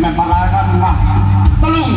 แม่ปลาครับมาตะลุง